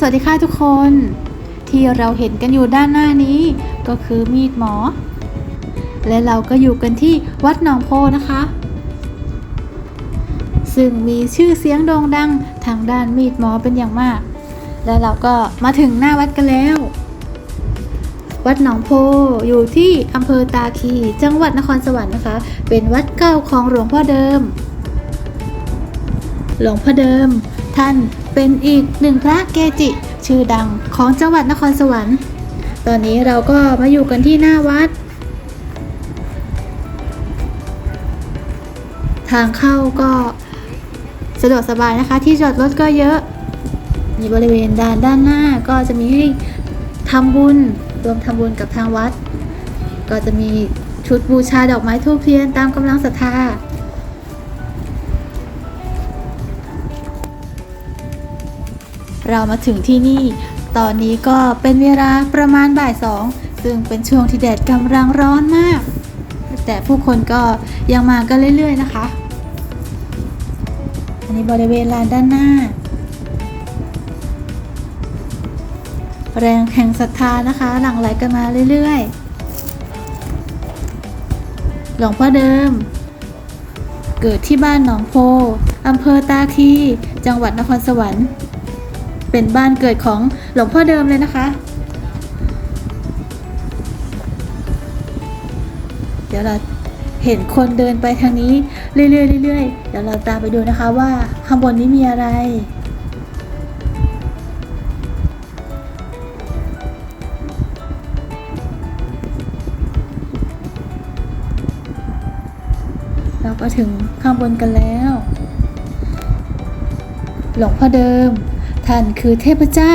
สวัสดีค่ะทุกคน ที่เราเห็นกันอยู่ด้านหน้านี้ก็คือมีดหมอ และเราก็อยู่กันที่วัดหนองโพนะคะ ซึ่งมีชื่อเสียงโด่งดังทางด้านมีดหมอเป็นอย่างมาก และเราก็มาถึงหน้าวัดกันแล้ว วัดหนองโพอยู่ที่อำเภอตาคีจังหวัดนครสวรรค์นะคะ เป็นวัดเก่าของหลวงพ่อเดิม หลวงพ่อเดิม ท่านเป็นอีกหนึ่งพระเกจิ ชื่อดังของจังหวัดนครสวรรค์ ตอนนี้เราก็มาอยู่กันที่หน้าวัด ทางเข้าก็สะดวกสบายนะคะ ที่จอดรถก็เยอะ มีบริเวณด้านด้านหน้าก็จะมีให้ทำบุญรวมทำบุญกับทางวัด ก็จะมีชุดบูชาดอกไม้ทูบเทียนตามกำลังศรัทธา เรามาถึงที่นี่ ตอนนี้ก็เป็นเวลาประมาณบ่ายสองซึ่งเป็นช่วงที่แดดกำลังร้อนมาก แต่ผู้คนก็ยังมากันเรื่อย ๆ นะคะ อันนี้บริเวณลานด้านหน้า แรงแห่งศรัทธานะคะ หลั่งไหลกันมาเรื่อยๆ หลวงพ่อเดิม เกิดที่บ้านหนองโพอำเภอตาคี จังหวัดนครสวรรค์ เป็นบ้านเกิดของหลวงพ่อเดิมเลยนะคะ เดี๋ยวเราเห็นคนเดินไปทางนี้เรื่อยๆเรื่อยๆเดี๋ยวเราตามไปดูนะคะว่าข้างบนนี้มีอะไรเราก็ถึงข้างบนกันแล้ว หลวงพ่อเดิม ท่านคือเทพเจ้า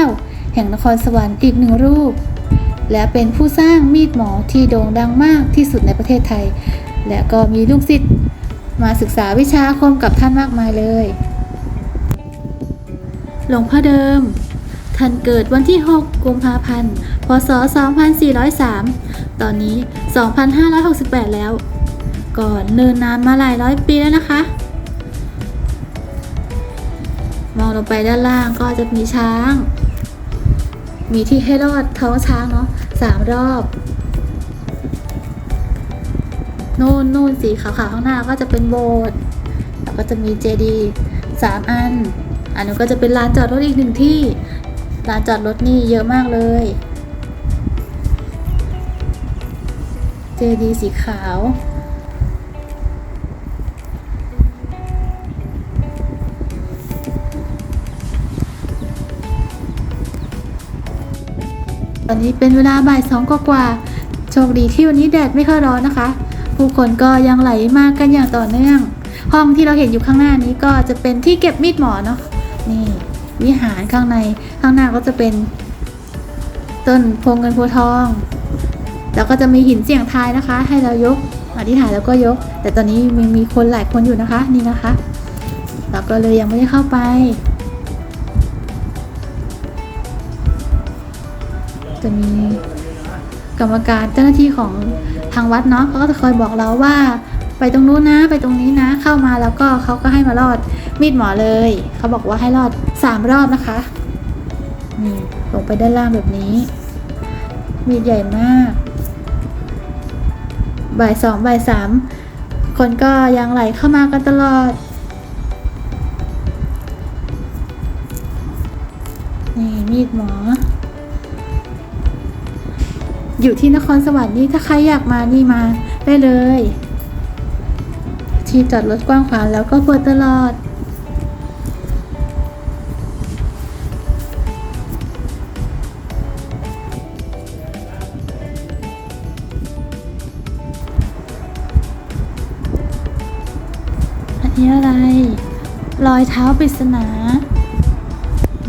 แห่งนครสวรรค์อีกหนึ่งรูป และเป็นผู้สร้างมีดหมอที่โด่งดังมากที่สุดในประเทศไทย และก็มีลูกศิษย์มาศึกษาวิชาคมกับท่านมากมายเลย หลวงพ่อเดิม ท่านเกิดวันที่ 6 กุมภาพันธ์ พศ 2403 ตอนนี้ 2568 แล้ว ก่อนเนินนานมาหลายร้อยปีแล้วนะคะ มองลงไปด้านล่างก็จะมีช้าง มีที่ให้รอดท้องช้างเนาะสามรอบนู่นนู่นสีขาวๆข้างหน้าก็จะเป็นโบสถ์แล้วก็จะมีเจดีย์สามอัน อันนู้นก็จะเป็นลานจอดรถอีกหนึ่งที่ลานจอดรถนี่เยอะมากเลย เจดีย์สีขาว ตอนนี้เป็นเวลาบ่ายสองกว่าๆโชคดีที่วันนี้แดดไม่ค่อยร้อนนะคะ ผู้คนก็ยังไหลมากันอย่างต่อเนื่อง ห้องที่เราเห็นอยู่ข้างหน้านี้ก็จะเป็นที่เก็บมีดหมอเนาะนี่วิหารข้างในข้างหน้าก็จะเป็นต้นโพงเงินโพทอง แล้วก็จะมีหินเสี่ยงทายนะคะ ให้เรายกอธิษฐานแล้วก็ยก แต่ตอนนี้มีมีคนหลายคนอยู่นะคะ นี่นะคะ เราก็เลยยังไม่ได้เข้าไป จะมีกรรมการเจ้าหน้าที่ของทางวัดเนาะเขาก็จะคอยบอกเราว่า ไปตรงนู้นนะ ไปตรงนี้นะ เข้ามาแล้วก็เขาก็ให้มารอดมีดหมอเลย เขาบอกว่าให้รอดสามรอบนะคะนี่ลงไปด้านล่างแบบนี้ มีดใหญ่มาก บ่ายสองบ่ายสามคนก็ยังไหลเข้ามากันตลอดนี่มีดหมอ อยู่ที่นครสวรรค์นี่ถ้าใครอยากมานี่มาได้เลย ที่จอดรถกว้างขวางแล้วก็เปิดตลอด อันนี้อะไร รอยเท้าปริศนา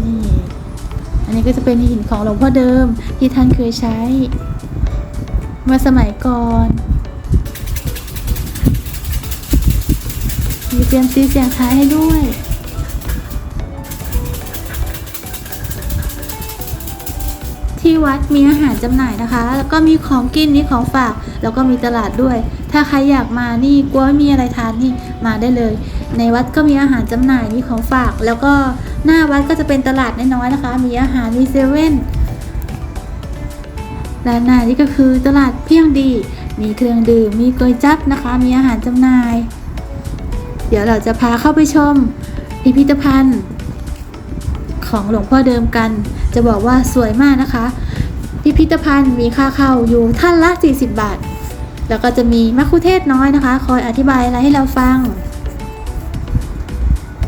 นี่ อันนี้ก็จะเป็นหินของหลวงพ่อเดิมที่ท่านเคยใช้ เมื่อสมัยก่อนมีเซียมซีเสียงท้ายให้ด้วยที่วัดมีอาหารจำหน่ายนะคะ แล้วก็มีของกินมีของฝาก แล้วก็มีตลาดด้วย ถ้าใครอยากมานี่กลัวไม่มีอะไรทานนี่มาได้เลย ในวัดก็มีอาหารจำหน่ายมีของฝาก แล้วก็หน้าวัดก็จะเป็นตลาดน้อยๆนะคะ มีอาหารมีเซเว่น ด้านหน้านี่ก็คือตลาดเพียงดี มีเครื่องดื่ม มีก๋วยจั๊บนะคะ มีอาหารจำหน่าย เดี๋ยวเราจะพาเข้าไปชมพิพิธภัณฑ์ ของหลวงพ่อเดิมกัน จะบอกว่าสวยมากนะคะ พิพิธภัณฑ์มีค่าเข้าอยู่ท่านละ 40 บาท แล้วก็จะมีมัคคุเทศก์น้อยนะคะ คอยอธิบายอะไรให้เราฟัง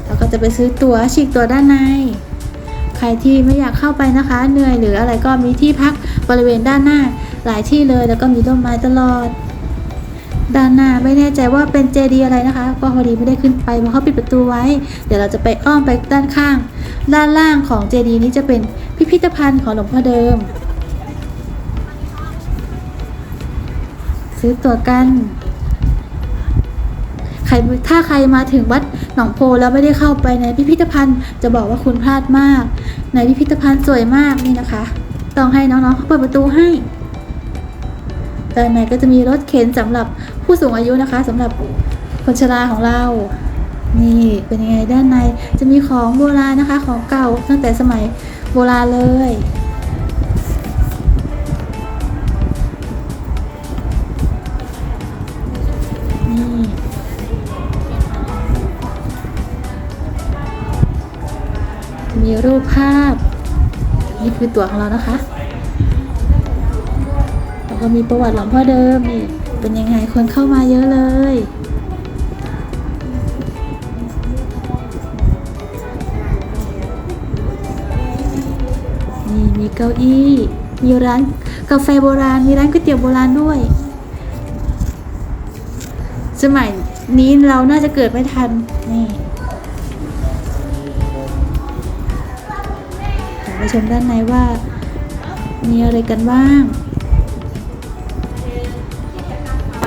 แล้วก็จะไปซื้อตั๋วฉีกตั๋วด้านใน ใครที่ไม่อยากเข้าไปนะคะ เหนื่อยหรืออะไรก็มีที่พัก บริเวณด้านหน้าหลายที่เลยแล้วก็มีต้นไม้ตลอด ด้านหน้าไม่แน่ใจว่าเป็นเจดีย์อะไรนะคะ ก็พอดีไม่ได้ขึ้นไปเพราะเขาปิดประตูไว้ เดี๋ยวเราจะไปอ้อมไปด้านข้าง ด้านล่างของเจดีย์นี้จะเป็นพิพิธภัณฑ์ของหลวงพ่อเดิม ซื้อตั๋วกันใครถ้าใครมาถึงวัดหนองโพแล้วไม่ได้เข้าไปในพิพิธภัณฑ์ จะบอกว่าคุณพลาดมาก ในพิพิธภัณฑ์สวยมากนี่นะคะ ต้องให้น้องๆเขาเปิดประตูให้ด้านในก็จะมีรถเข็นสำหรับผู้สูงอายุนะคะสำหรับคนชราของเรา นี่เป็นยังไงด้านในจะมีของโบราณนะคะ ของเก่าตั้งแต่สมัยโบราณเลยนี่มีรูปภาพ นี่คือตัวของเรานะคะ แล้วก็มีประวัติหลวงพ่อเดิมนี่เป็นยังไงคนเข้ามาเยอะเลยนี่มีเก้าอี้ มีร้านกาแฟโบราณ มีร้านก๋วยเตี๋ยวโบราณด้วย สมัยนี้เราน่าจะเกิดไม่ทัน นี่ ชมด้านในว่า มีอะไรกันบ้าง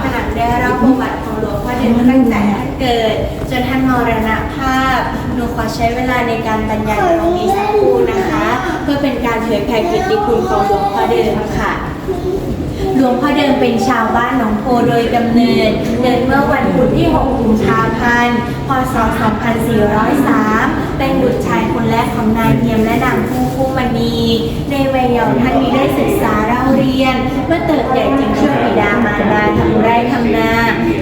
ขณะได้เล่าประวัติของหลวงพ่อเดิมตั้งแต่ท่านเกิด จนท่านมรณภาพ หนูขอใช้เวลาในการบรรยายตรงนี้สักครู่นะคะ เพื่อเป็นการเผยแผ่กิตติคุณของหลวงพ่อเดิมค่ะหลวงพ่อเดิมเป็นชาวบ้านหนองโพโดยกำเนิด เกิดเมื่อวันพุธที่ 6 กุมภาพันธ์ พศ 2403 เป็นบุตรชายคนแรกของนายเทียมและนางผู้คู่มณีในวัยเยาว์ท่านมีได้ศึกษาเล่าเรียน เมื่อเติบใหญ่จึงช่วยบิดามารดาทำไร่ทำนา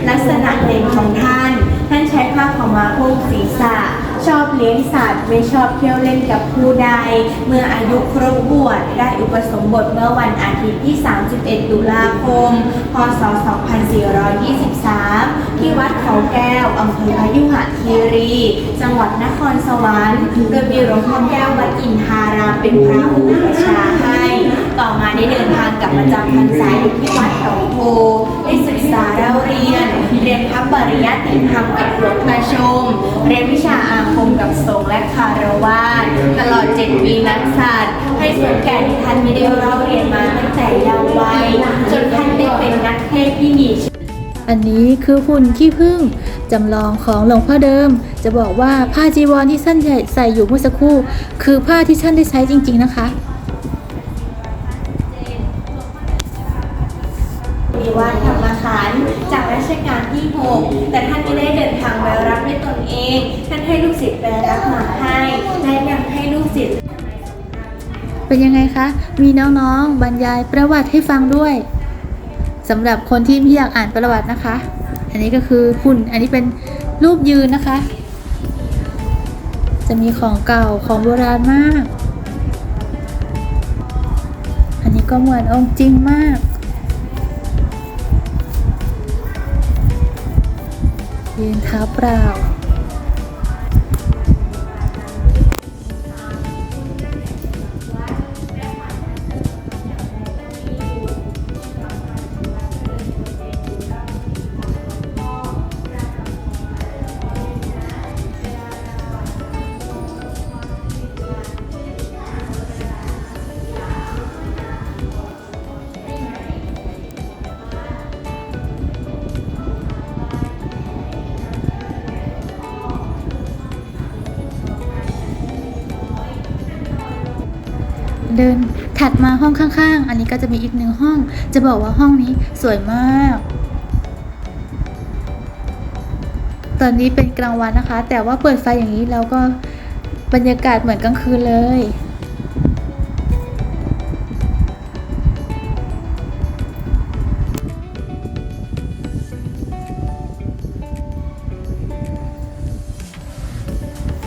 ลักษณะเด่นของท่าน ท่านใช้ผ้าขาวม้าโพกศีรษะ ชอบเลี้ยงสัตว์ ไม่ชอบเที่ยวเล่นกับผู้ใด เมื่ออายุครบบวชได้อุปสมบทเมื่อวันอาทิตย์ที่ 31 ตุลาคม พศ 2423 ที่วัดเขาแก้วอำเภอพยุหคีรี จังหวัดนครสวรรค์โดยมีหลวงพ่อแก้ววัดอินทารามเป็นพระอุปชฌาย์ให้ ต่อมาได้เดินทางกลับมาจำพรรษาอยู่ที่วัดหนองโพได้ศึกษาเล่าเรียน เรียนพระปริยัติธรรมกับหลวงตาชม เรียนวิชาอาคมกับสงฆ์และคารวาสตลอดเจ็ดปีนักศาสตว์ให้สมแก่ที่ท่านไม่ได้เล่าเรียนมาตั้งแต่ยาววัยจนท่านได้เป็นนักเทศที่มีชื่ออันนี้คือหุ่นขี้ผึ้งจำลองของหลวงพ่อเดิม จะบอกว่าผ้าจีวรที่ท่านใส่อยู่เมื่อสักครู่ คือผ้าที่ท่านได้ใช้จริง ๆนะคะ ชกาลที่ 6 แต่ท่านไม่ได้เดินทางไปรับด้วยตนเอง ท่านให้ลูกศิษย์ไปรับมาให้และยังให้ลูกศิษย์เป็นยังไงคะ มีน้องๆ บรรยายประวัติให้ฟังด้วยสำหรับคนที่ไม่อยากอ่านประวัตินะคะ อันนี้ก็คือหุ่น อันนี้เป็นรูปยืนนะคะ จะมีของเก่าของโบราณมาก อันนี้ก็เหมือนองค์จริงมาก ยืนเท้าเปล่า มาห้องข้างๆ อันนี้ก็จะมีอีกหนึ่งห้อง จะบอกว่าห้องนี้สวยมาก ตอนนี้เป็นกลางวันนะคะ แต่ว่าเปิดไฟอย่างนี้เราก็บรรยากาศเหมือนกลางคืนเลย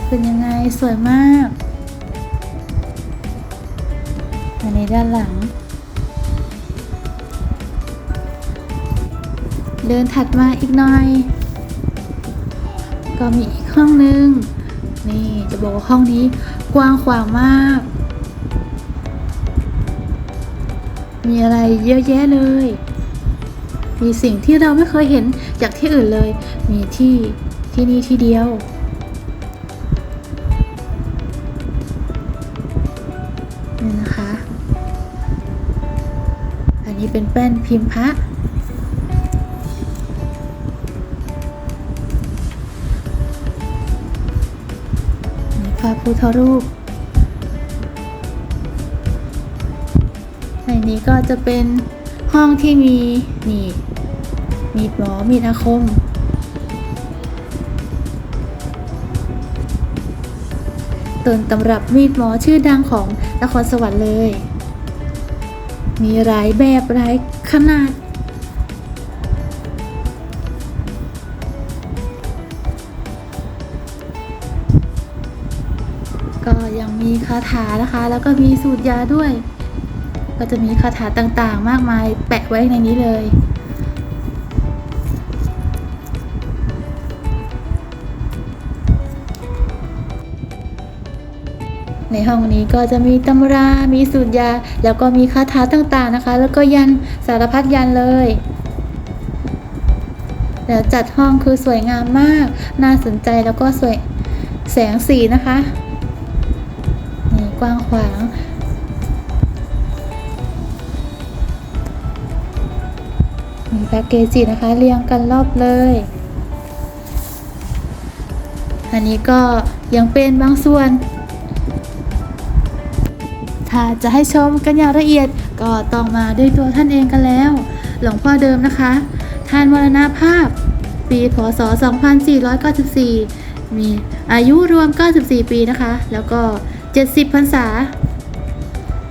เป็นยังไงสวยมาก ด้านหลัง เดินถัดมาอีกหน่อย ก็มีอีกห้องนึง นี่จะบอกว่าห้องนี้กว้างขวางมาก มีอะไรเยอะแยะเลย มีสิ่งที่เราไม่เคยเห็นจากที่อื่นเลย มีที่ที่นี่ที่เดียว นี้เป็นแป้นพิมพ์พระพระพุทธรูป ในนี้ก็จะเป็นห้องที่มีนี่มีดหมอมีดอาคม ต้นตำรับมีดหมอชื่อดังของนครสวรรค์เลย มีหลายแบบหลายขนาด ก็ยังมีคาถานะคะ แล้วก็มีสูตรยาด้วย ก็จะมีคาถาต่างๆ มากมายแปะไว้ในนี้เลย ในห้องนี้ก็จะมีตำรา มีสูตรยา แล้วก็มีคาถาต่างๆนะคะ แล้วก็ยันสารพัดยันเลยแล้วจัดห้องคือสวยงามมาก น่าสนใจแล้วก็สวยแสงสีนะคะ นี่กว้างขวางมีแพ็กเกจจีนะคะเรียงกันรอบเลย อันนี้ก็ยังเป็นบางส่วน ถ้าจะให้ชมกันอย่างละเอียดก็ต้องมาด้วยตัวท่านเองกันแล้ว หลวงพ่อเดิมนะคะ ท่านมรณภาพ ปีพศ 2494 มีอายุรวม 94 ปีนะคะ แล้วก็ 70พรรษา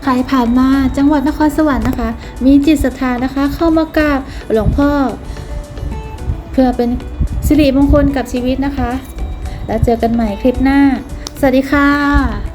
ใครผ่านมาจังหวัดนครสวรรค์นะคะ มีจิตศรัทธานะคะ เข้ามากราบหลวงพ่อ เพื่อเป็นสิริมงคลกับชีวิตนะคะ แล้วเจอกันใหม่คลิปหน้า สวัสดีค่ะ